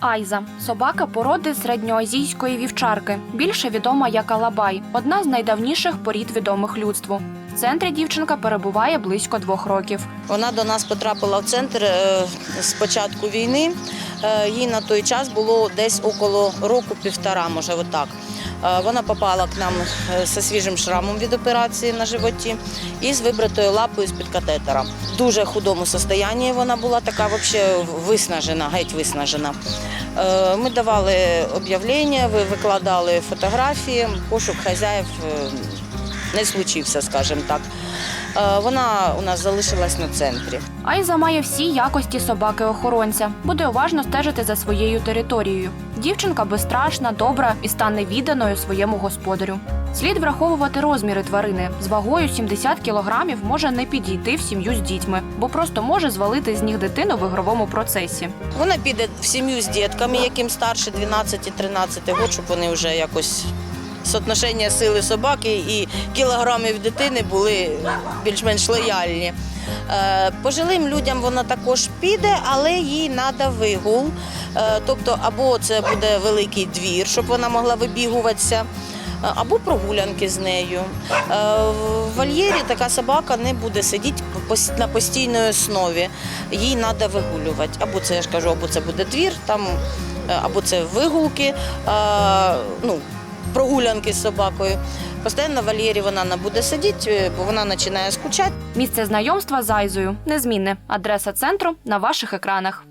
Айза собака породи середньоазійської вівчарки, більше відома як Алабай, одна з найдавніших порід відомих людству. В центрі дівчинка перебуває близько двох років. Вона до нас потрапила в центр е, з початку війни. Е, їй на той час було десь около року-півтора, може, отак. Е, Вона попала к нам е, зі свіжим шрамом від операції на животі і з вибратою лапою з-під катетера. В дуже худому стані вона була така взагалі виснажена, геть виснажена. Е, Ми давали об'явлення, ви- викладали фотографії, пошук хазяїв не случився, скажімо так. Е, Вона у нас залишилась на центрі. Айза має всі якості собаки-охоронця, буде уважно стежити за своєю територією. Дівчинка безстрашна, добра і стане відданою своєму господарю. Слід враховувати розміри тварини. З вагою 70 кілограмів може не підійти в сім'ю з дітьми, бо просто може звалити з ніг дитину в ігровому процесі. Вона піде в сім'ю з дітками, яким старше 12-13 років, щоб вони вже якось соотношення сили собаки і кілограмів дитини були більш-менш лояльні. Е, Пожилим людям вона також піде, але їй треба вигул. Е, Тобто, або це буде великий двір, щоб вона могла вибігуватися. е, Або прогулянки з нею. В вольєрі така собака не буде сидіти на постійній основі. Їй треба вигулювати. Або це я ж кажу, або це буде двір, там, або це вигулки, ну, прогулянки з собакою. Постійно в вольєрі вона не буде сидіти, е, бо вона починає скучати. Місце знайомства з Айзою незмінне. Адреса центру на ваших екранах.